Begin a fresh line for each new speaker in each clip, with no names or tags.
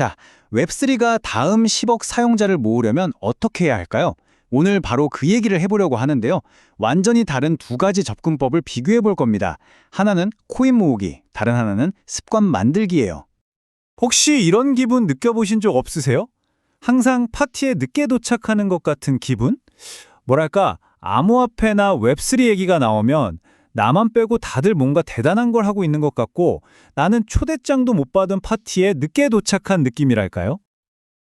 자, 웹3가 다음 10억 사용자를 모으려면 어떻게 해야 할까요? 오늘 바로 그 얘기를 해보려고 하는데요. 완전히 다른 두 가지 접근법을 비교해 볼 겁니다. 하나는 코인 모으기, 다른 하나는 습관 만들기예요.
혹시 이런 기분 느껴보신 적 없으세요? 항상 파티에 늦게 도착하는 것 같은 기분? 뭐랄까, 암호화폐나 웹3 얘기가 나오면 나만 빼고 다들 뭔가 대단한 걸 하고 있는 것 같고 나는 초대장도 못 받은 파티에 늦게 도착한 느낌이랄까요?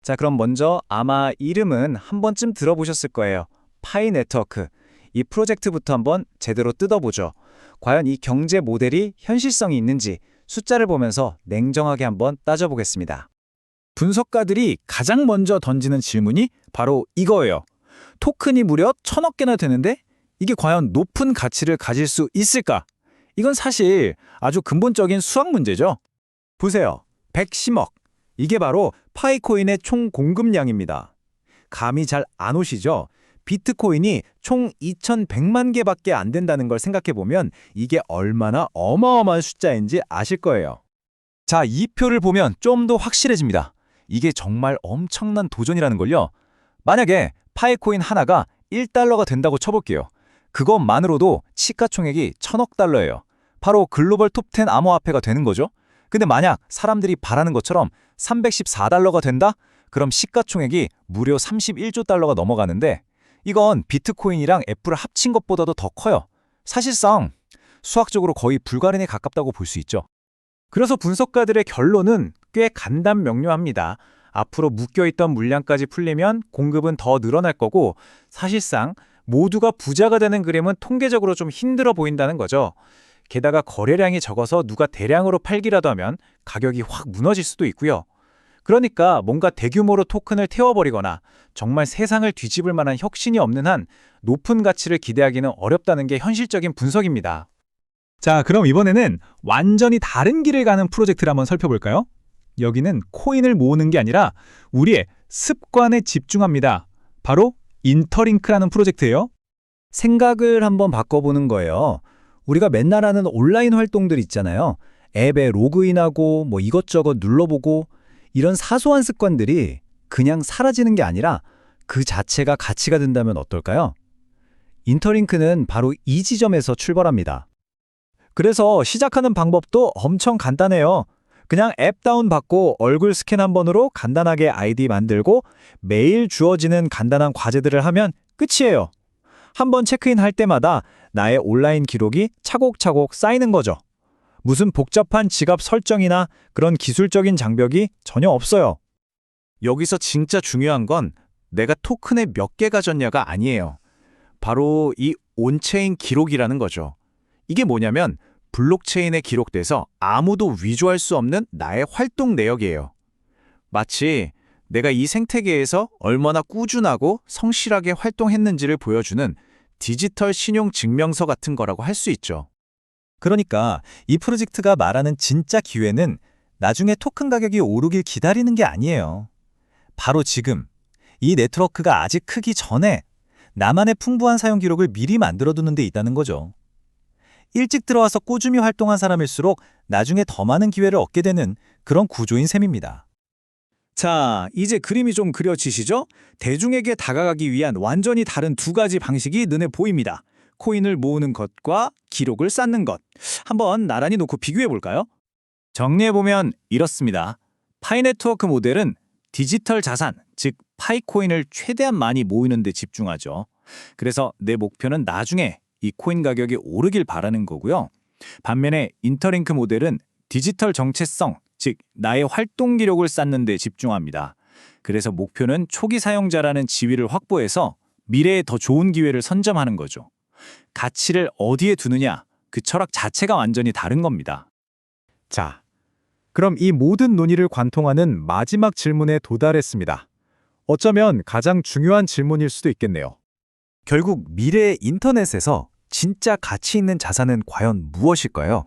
자, 그럼 먼저 아마 이름은 한 번쯤 들어보셨을 거예요. 파이 네트워크. 이 프로젝트부터 한번 제대로 뜯어보죠. 과연 이 경제 모델이 현실성이 있는지 숫자를 보면서 냉정하게 한번 따져보겠습니다.
분석가들이 가장 먼저 던지는 질문이 바로 이거예요. 토큰이 무려 천억 개나 되는데 이게 과연 높은 가치를 가질 수 있을까? 이건 사실 아주 근본적인 수학 문제죠. 보세요. 110억. 이게 바로 파이코인의 총 공급량입니다. 감이 잘 안 오시죠? 비트코인이 총 2100만 개밖에 안 된다는 걸 생각해 보면 이게 얼마나 어마어마한 숫자인지 아실 거예요. 자, 이 표를 보면 좀 더 확실해집니다. 이게 정말 엄청난 도전이라는 걸요. 만약에 파이코인 하나가 1달러가 된다고 쳐볼게요. 그것만으로도 시가 총액이 천억 달러예요. 바로 글로벌 톱10 암호화폐가 되는 거죠. 근데 만약 사람들이 바라는 것처럼 314달러가 된다? 그럼 시가총액이 무려 31조 달러가 넘어가는데 이건 비트코인이랑 애플을 합친 것보다도 더 커요. 사실상 수학적으로 거의 불가능에 가깝다고 볼 수 있죠. 그래서 분석가들의 결론은 꽤 간단 명료합니다. 앞으로 묶여있던 물량까지 풀리면 공급은 더 늘어날 거고 사실상 모두가 부자가 되는 그림은 통계적으로 좀 힘들어 보인다는 거죠. 게다가 거래량이 적어서 누가 대량으로 팔기라도 하면 가격이 확 무너질 수도 있고요. 그러니까 뭔가 대규모로 토큰을 태워버리거나 정말 세상을 뒤집을 만한 혁신이 없는 한 높은 가치를 기대하기는 어렵다는 게 현실적인 분석입니다. 자, 그럼 이번에는 완전히 다른 길을 가는 프로젝트를 한번 살펴볼까요? 여기는 코인을 모으는 게 아니라 우리의 습관에 집중합니다. 바로 인터링크라는 프로젝트예요.
생각을 한번 바꿔보는 거예요. 우리가 맨날 하는 온라인 활동들 있잖아요. 앱에 로그인하고 뭐 이것저것 눌러보고 이런 사소한 습관들이 그냥 사라지는 게 아니라 그 자체가 가치가 된다면 어떨까요? 인터링크는 바로 이 지점에서 출발합니다.
그래서 시작하는 방법도 엄청 간단해요. 그냥 앱 다운 받고 얼굴 스캔 한 번으로 간단하게 아이디 만들고 매일 주어지는 간단한 과제들을 하면 끝이에요. 한번 체크인 할 때마다 나의 온라인 기록이 차곡차곡 쌓이는 거죠. 무슨 복잡한 지갑 설정이나 그런 기술적인 장벽이 전혀 없어요. 여기서 진짜 중요한 건 내가 토큰에 몇 개 가졌냐가 아니에요. 바로 이 온체인 기록이라는 거죠. 이게 뭐냐면 블록체인에 기록돼서 아무도 위조할 수 없는 나의 활동 내역이에요. 마치 내가 이 생태계에서 얼마나 꾸준하고 성실하게 활동했는지를 보여주는 디지털 신용 증명서 같은 거라고 할 수 있죠. 그러니까 이 프로젝트가 말하는 진짜 기회는 나중에 토큰 가격이 오르길 기다리는 게 아니에요. 바로 지금 이 네트워크가 아직 크기 전에 나만의 풍부한 사용 기록을 미리 만들어두는 데 있다는 거죠. 일찍 들어와서 꾸준히 활동한 사람일수록 나중에 더 많은 기회를 얻게 되는 그런 구조인 셈입니다. 자, 이제 그림이 좀 그려지시죠? 대중에게 다가가기 위한 완전히 다른 두 가지 방식이 눈에 보입니다. 코인을 모으는 것과 기록을 쌓는 것. 한번 나란히 놓고 비교해 볼까요? 정리해보면 이렇습니다. 파이네트워크 모델은 디지털 자산, 즉 파이코인을 최대한 많이 모으는 데 집중하죠. 그래서 내 목표는 나중에 이 코인 가격이 오르길 바라는 거고요. 반면에 인터링크 모델은 디지털 정체성, 즉 나의 활동 기록을 쌓는 데 집중합니다. 그래서 목표는 초기 사용자라는 지위를 확보해서 미래에 더 좋은 기회를 선점하는 거죠. 가치를 어디에 두느냐, 그 철학 자체가 완전히 다른 겁니다. 자, 그럼 이 모든 논의를 관통하는 마지막 질문에 도달했습니다. 어쩌면 가장 중요한 질문일 수도 있겠네요. 결국 미래의 인터넷에서 진짜 가치 있는 자산은 과연 무엇일까요?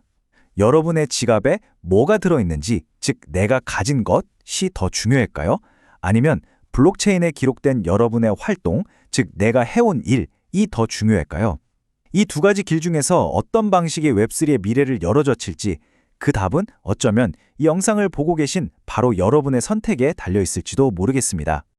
여러분의 지갑에 뭐가 들어있는지, 즉 내가 가진 것이 더 중요할까요? 아니면 블록체인에 기록된 여러분의 활동, 즉 내가 해온 일이 더 중요할까요? 이 두 가지 길 중에서 어떤 방식이 웹3의 미래를 열어젖힐지 그 답은 어쩌면 이 영상을 보고 계신 바로 바로 여러분의 선택에 달려 있을지도 모르겠습니다.